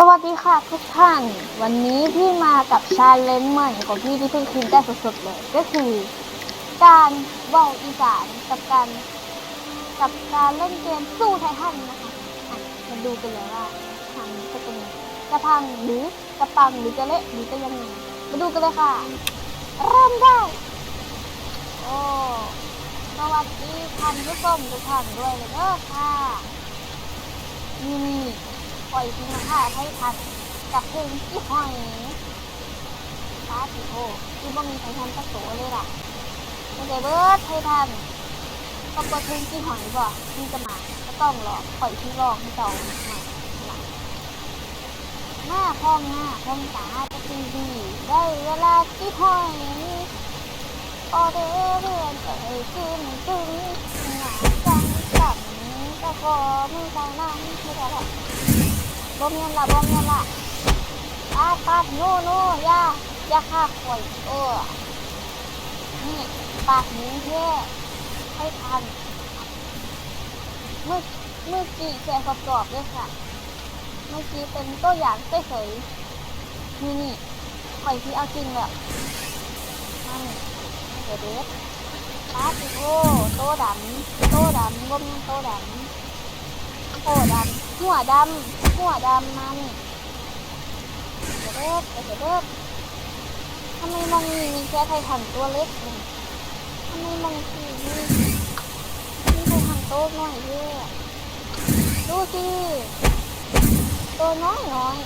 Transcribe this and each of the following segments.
สวัสดีค่ะทุกท่าน วันนี้พี่มากับชาเลนจ์ใหม่ของพี่ที่เพิ่งคิดได้สดๆเลยก็คือ การว่าอีสานกับการกับการเล่นเกมสู้ไททันนะคะอะมาดูกันเลยว่าทางจะเป็นยังไงจะพังหรือจะปังหรือจะเละหรือจะยังไงมาดูกันเลยค่ะ เริ่มได้โอ้สวัสดีท่านผู้ชมทุกท่านด้วยเลยเด้อค่ะนี่ ปล่อยทิ้งค่าให้ทันกับเพลงที่หอยฟ้าสีโอที่บ่มีใครทันสักตัวเลยล่ะไม่ได้เบิร์ดให้ทันก็เปิดเพลงที่หอยบ่ที่จะมาก็ต้องรอปล่อยที่รอให้เจ้ามาหน้าพ้อมหน้าพร้อมตาจะดีดีได้เวลาที่หอยโอเดเรือนเอ่ยขึ้นตึงหนาจังจับก็พอมือใจน้ำไม่ได้หรอก บ่เมีนละบ่เมีนละปาดปาโนโนย่าอย่าฆ่าข่อยเออนี่ปากหมูแท้ให้ทันเมื่อเมื่อกี้แชร์ประกอบด้วยค่ะ เมื่อกี้เป็นตัวอย่างเฉยๆนี่นี่ข่อยที่เอาจริงแบบนั่นเดี๋ยวเด็ดปาดโอ้โตดำโตดำบ่เมียนโตดำ โตดำหัวดำหัวดำมันเดี๋ยวเด็กเดี๋ยวเด็กทำไมมองมีมีแค่ไททันตัวเล็กทำไมมองสีนี่มีไททันโตหน่อยเยอะดูสิตัวน้อยน้อย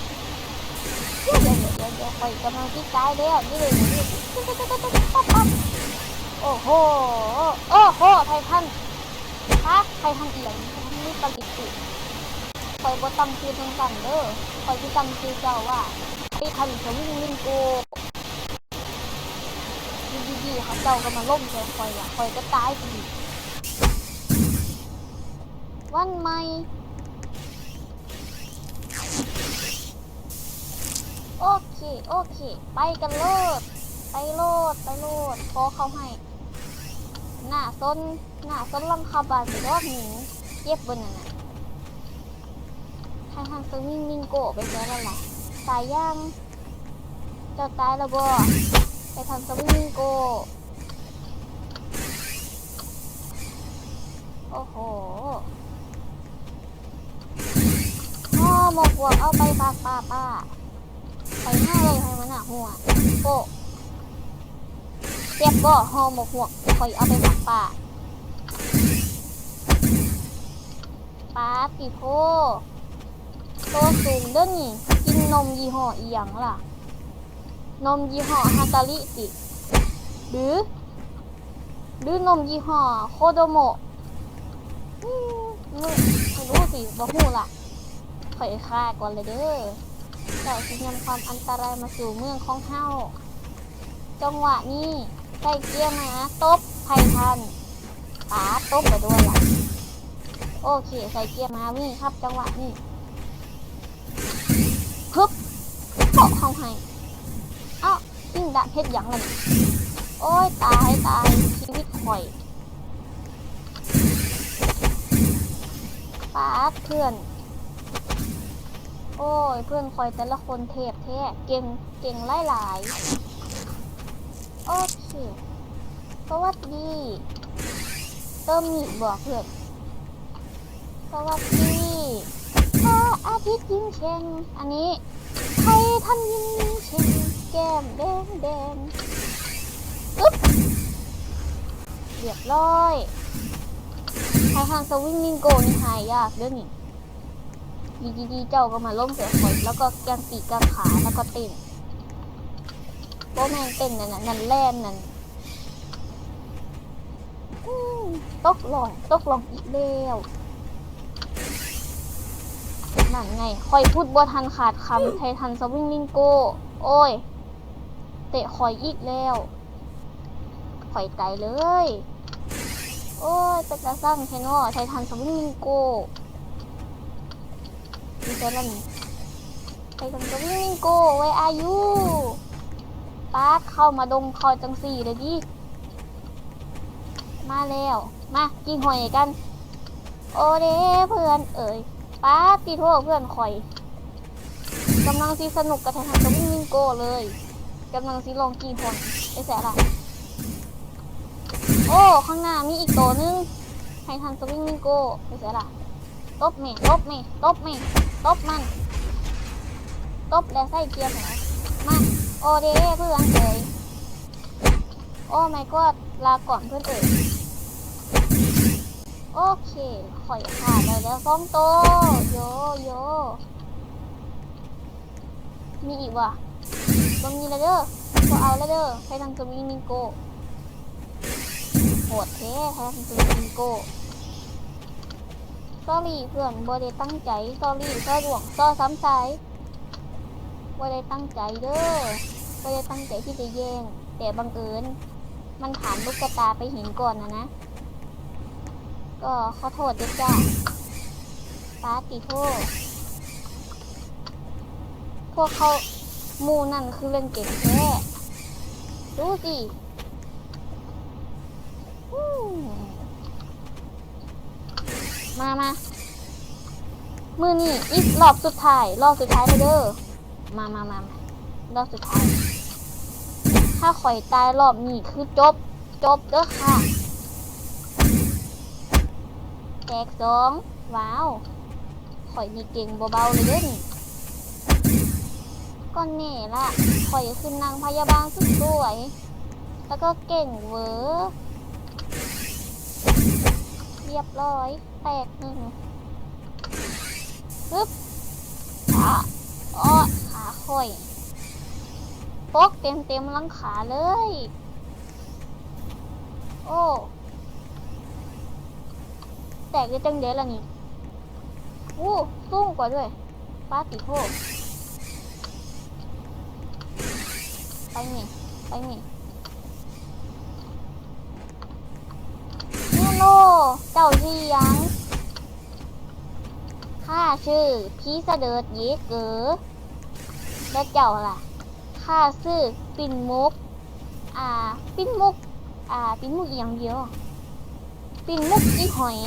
เดี๋ยวเดี๋ยวเดี๋ยวไปกำลังที่กายแล้วนี่เลยนี่โอ้โห โอ้โห ไททันฮะไททันเอียง ไททันนี่ปลิติคอยบ่ตั้งชื่อทั้งกันเด้อคอยที่ตั้งชื่อเจ้าว่าไอ้คันสวิงลิงโกดีๆเขาเจ้าก็มาล่มใส่คอยอะคอยก็ตายพอดีวันใหม่โอเค โอเค ไปกันโลด ไปโลด ไปโลดพอเขาให้ หน้าต้นหน้าต้นลังคาบาสิรอบหนู เย็บบนนั่นน่ะทางทางสวิงมิงโกะไปเจอแล้วล่ะตายยังเจ้าตายแล้วบ่ไปทางสวิงมิงโกะโอ้โหห่อหมกหัวกเอาไปฝากป้าป้าไปหน้าเลยให้มันหน้าหัวโกเจ็บบ่ห่อหมกหัวกคอยเอาไปฝากป้า ป้าติโพตัวสูงเด้อนี่ กินนมยี่ห้ออีหยังล่ะ นมยี่ห้อฮาตาริสิหรือ หรือนมยี่ห้อโคโดโมะไม่รู้สิบอกหูล่ะข่อยค่าก่อนเลยเด้อเจ้าสินำความอันตรายมาสู่เมืองของเฮาจังหวะนี้ใส่เกียร์มาตบไททันป๋าตบไปด้วยล่ะ โอเค ใส่เกียร์มาวิ่งครับ จังหวะนี้ฮึบโปะเข้าให้เอ้ายิ่งดักเฮ็ดหยังเลยโอ้ย ตายตายชีวิตข่อยป้าเพื่อน โอ้ย เพื่อนข่อยแต่ละคนเทพแท้เก่งเก่งหลายหลายๆโอเคสวัสดีเติมมีบบอกเพื่อน สวัสดีพระอาทิตย์ยิ้มเช่งอันนี้ใครท่านยิ้มเช่งแก้มแดงแดงอึ๊บเรียบร้อยทางทางสวิงลิงโกนี่หายยากเด้องนี่ดีดีดีเจ้าก็มาล้มเสียข่อยแล้วก็แกงปีกกางขาแล้วก็เต้นโบแมนเต้นนั่นน่ะนั่นแล่นนั่นตกลงตกลงอีกแล้ว นั่นไงคอยพูดบัทันขาดคำไททันสวิงลิงโกโอ้ย เตะคอยอีกแล้วคอยใจเลย โอ้ยเป็นกระสั่งแค่นอไททันสวิงลิงโกดีใจแล้วนี่ไททันสวิงลิงโกไวอายุป้าเข้ามาดงคอยจังสี่เลยดิมาแล้ว มากินหอยกัน โอเด้เพื่อนเอ๋ย ป้าตีโทษเพื่อนคอยกำลังซีสนุกกับททันสวิงมิงโก้เลยกำลังซีลองกี่พลไอ้แสละโอ้ ข้างหน้ามีอีกตัวนึงไททันสวิงมิงโก้ไอ้แสละตบเมตบเมตบเมตบมันตบและใส่เกียร์หัวมาโอเดเพื่อนเอ๋ยโอ้ไม่ก็ลาก่อนเพื่อนเอ๋ย โอเคข่อยขาดไปแล้วสองโต โยโย มีอีกว่ะบางมีแล้วเด้อพอเอาแล้วเด้อใช้ทางสวิงมิงโกโหดแท้ใช้ทางสวิงมิงโกซอรี่เพื่อนบ่ได้ตั้งใจซอรี่ซอหลวงซอซ้ำสายบ่ได้ตั้งใจเด้อบ่ได้ตั้งใจที่จะแย่งแต่บังเอิญมันผ่านลูกกระตาไปเห็นก่อนนะนะ ก็ขอโทษด้วยจ้าปาติโทษพวกเขาหมูนั่นคือเรื่องเก่งแท้ดูสิมามามือนี่อีกรอบสุดท้าย รอบสุดท้ายเลยเด้อมามามารอบสุดท้าย ถ้าข่อยตายรอบนี้คือจบ จบเด้อค่ะ ตกสองว้าวข่อยนี่เก่งเบาๆเลยเด้นี่ก็เน่ละข่อยคือนางพยาบาลสุดสวย แล้วก็เก่งเวอร์เรียบร้อย แตกหนึ่งปึ๊บขาอ้อขาข่อยปกเต็มเต็มๆลังขาเลย โอ้ แตกได้จังเดะละนี่อู้สูงกว่าด้วยป้าติโทษไปนี่ไปนี่นี่โลเจ้าชื่อยังข้าชื่อพีเสดิร์ดเยเกอและเจ้าล่ะข้าชื่อปิ่นมุก อ่า ปิ่นมุก อ่า ปิ่นมุกอย่างเดียว ปิ่นมุกอีหอย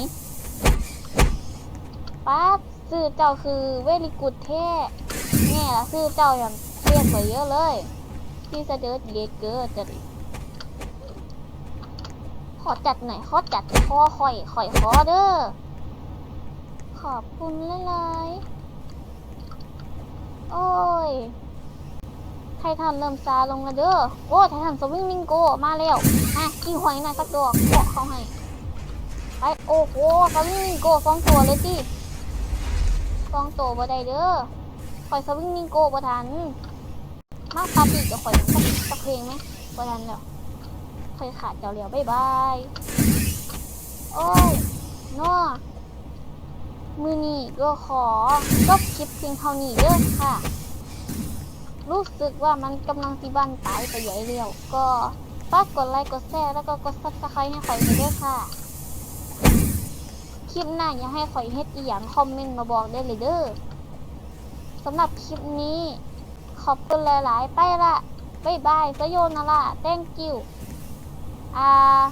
ป๊าบชื่อเจ้าคือเวลิกุดแท้แน่ละชื่อเจ้าอย่างเทียบไปเยอะเลย ที่เสดเยเกอร์จะขอจัดหน่อยขอจัดคอข่อยข่อยคอเด้อขอบคุณหลายๆโอ้ยไททันเริ่มซาลงแล้วเด้อโอ้ไททันสวิงมิงโกมาแล้วมากินหอยหน่อยสักตัวเกาะเขาให้ไปโอ้โหสวิงมิงโกสองตัวเลยสิ สองโตบ่ได้เด้อข่อยสวิงมิงโกบ่ทัน มาปาร์ตี้กับข่อยสักสักเพลงไหมบ่ทันแล้วข่อยขาดเจ้าเหลียวบายบาย โอ้ยนัวมือนี้ก็ขอจบคลิปเพียงเท่านี้เด้อค่ะ รู้สึกว่ามันกำลังสิบันตายไปใหญ่เร็วก็ฝากกดไลค์กดแชร์แล้วก็กดซับสไครต์ให้ข่อยไปด้วยค่ะ คลิปหน้าอยากให้ข่อยเฮ็ดอีหยังคอมเมนต์มาบอกได้เลยเด้อสำหรับคลิปนี้ ขอบคุณหลาย ๆ ไปละบ๊ายบายสโยนาระ thank you อ่า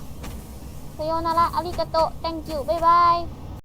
สโยนาระอาริกาโต thank you บ๊ายบาย